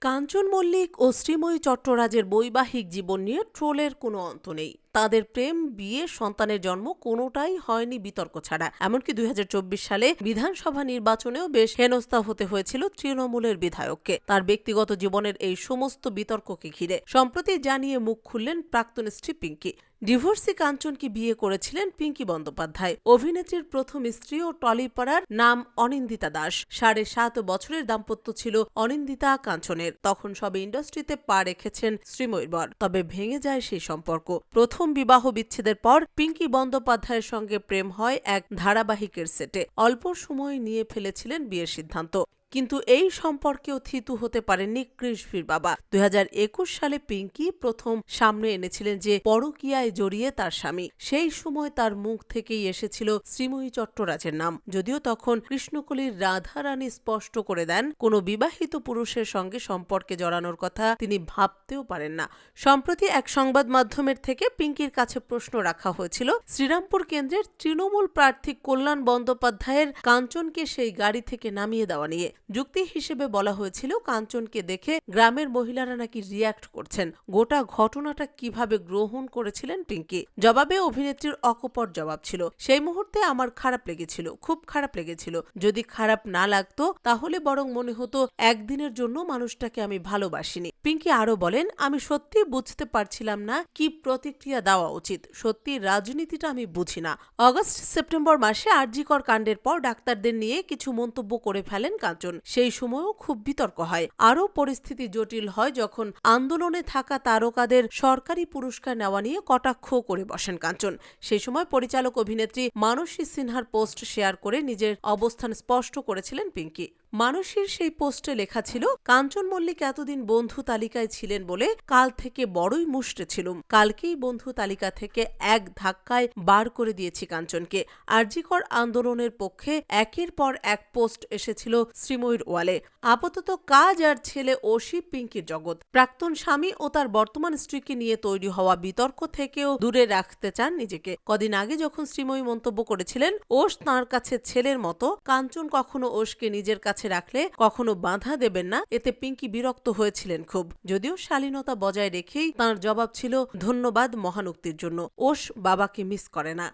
কাঞ্চন মল্লিক ও শ্রীময়ী চট্টরাজের বৈবাহিক জীবন নিয়ে ট্রোলের কোনো অন্ত নেই। তাদের প্রেম, বিয়ে, সন্তানের জন্ম কোনোটাই হয়নি বিতর্ক ছাড়া। এমনকি দুই হাজার চব্বিশ সালে বিধানসভা নির্বাচনেও বেশ হেনস্থা হতে হয়েছিল তৃণমূলের বিধায়ককে। তার ব্যক্তিগত জীবনের এই সমস্ত বিতর্ককে ঘিরে। সম্প্রতি জানিয়ে মুখ খুললেন প্রাক্তন স্ত্রী পিঙ্কি। ডিভোর্সি কাঞ্চনকে বিয়ে করেছিলেন পিঙ্কি বন্দ্যোপাধ্যায়। অভিনেত্রীর প্রথম স্ত্রী ও টলিপাড়ার নাম অনিন্দিতা দাস। সাড়ে সাত বছরের দাম্পত্য ছিল অনিন্দিতা কাঞ্চনের। তখন সবে ইন্ডাস্ট্রিতে পা রেখেছেন শ্রীময়ীর বর। তবে ভেঙে যায় সেই সম্পর্ক। প্রথম বিবাহ বিচ্ছেদের পর পিঙ্কি বন্দ্যোপাধ্যায়ের সঙ্গে প্রেম হয় এক ধারাবাহিকের সেটে। অল্প সময় নিয়ে ফেলেছিলেন বিয়ের সিদ্ধান্ত। কিন্তু এই সম্পর্কেও থিতু হতে পারেননি কৃষ্ণভীর বাবা। দুই হাজার একুশ সালে পিঙ্কি প্রথম সামনে এনেছিলেন যে পরকীয়ায় জড়িয়ে তার স্বামী। সেই সময় তার মুখ থেকেই এসেছিল শ্রীময়ী চট্টরাজের নাম। যদিও তখন কৃষ্ণকলির রাধারানী স্পষ্ট করে দেন, কোনো বিবাহিত পুরুষের সঙ্গে সম্পর্কে জড়ানোর কথা তিনি ভাবতেও পারেন না। সম্প্রতি এক সংবাদ মাধ্যমের থেকে পিঙ্কির কাছে প্রশ্ন রাখা হয়েছিল, শ্রীরামপুর কেন্দ্রের তৃণমূল প্রার্থী কল্যাণ বন্দ্যোপাধ্যায়ের কাঞ্চনকে সেই গাড়ি থেকে নামিয়ে দেওয়া নিয়ে। যুক্তি হিসেবে বলা হয়েছিল, কাঞ্চনকে দেখে গ্রামের মহিলারা নাকি রিয়াক্ট করছেন। গোটা ঘটনাটা কীভাবে গ্রহণ করেছিলেন পিঙ্কি? জবাবে অভিনেত্রীর অকপট জবাব ছিল, সেই মুহূর্তে আমার খারাপ লেগেছিল, খুব খারাপ লেগেছিল। যদি খারাপ না লাগতো, তাহলে বরং মনে হতো একদিনের জন্য মানুষটাকে আমি ভালোবাসিনি। পিঙ্কি আরও বলেন, আমি সত্যি বুঝতে পারছিলাম না কি প্রতিক্রিয়া দেওয়া উচিত। সত্যি রাজনীতিটা আমি বুঝি না। অগস্ট সেপ্টেম্বর মাসে আরজিকর কাণ্ডের পর ডাক্তারদের নিয়ে কিছু মন্তব্য করে ফেলেন কাঞ্চন। সেই সময়ও খুব বিতর্ক হয়। আরও পরিস্থিতি জটিল হয় যখন আন্দোলনে থাকা তারকাদের সরকারি পুরস্কার নেওয়া নিয়ে কটাক্ষ করে বসেন কাঞ্চন। সেই সময় পরিচালক অভিনেত্রী মানসী সিনহার পোস্ট শেয়ার করে নিজের অবস্থান স্পষ্ট করেছিলেন পিঙ্কি। মানসীর সেই পোস্টে লেখা ছিল, কাঞ্চন মল্লিক এতদিন বন্ধু তালিকায় ছিলেন বলে কাল থেকে বড়ই মুষ্টে ছিলুম। কালকেই বন্ধু তালিকা থেকে এক ধাক্কায় বার করে দিয়েছি কাঞ্চনকে। আরজিকর আন্দোলনের পক্ষে একের পর এক পোস্ট এসেছিল শ্রীময়ীর ওয়ালে। আপাতত কাজ আর ছেলে ওশি পিঙ্কির জগৎ। প্রাক্তন স্বামী ও তার বর্তমান স্ত্রীকে নিয়ে তৈরি হওয়া বিতর্ক থেকেও দূরে রাখতে চান নিজেকে। কদিন আগে যখন শ্রীময়ী মন্তব্য করেছিলেন ওষ তাঁর কাছে ছেলের মতো। কাঞ্চন কখনো ওষকে নিজের কাছে রাখলে কখনো বাধা দেবেন না। এতে পিঙ্কি বিরক্ত হয়েছিলেন খুব। যদিও শালীনতা বজায় রেখেই তাঁর জবাব ছিল, ধন্যবাদ মহানুক্তির জন্য। ওস বাবাকে মিস করে না।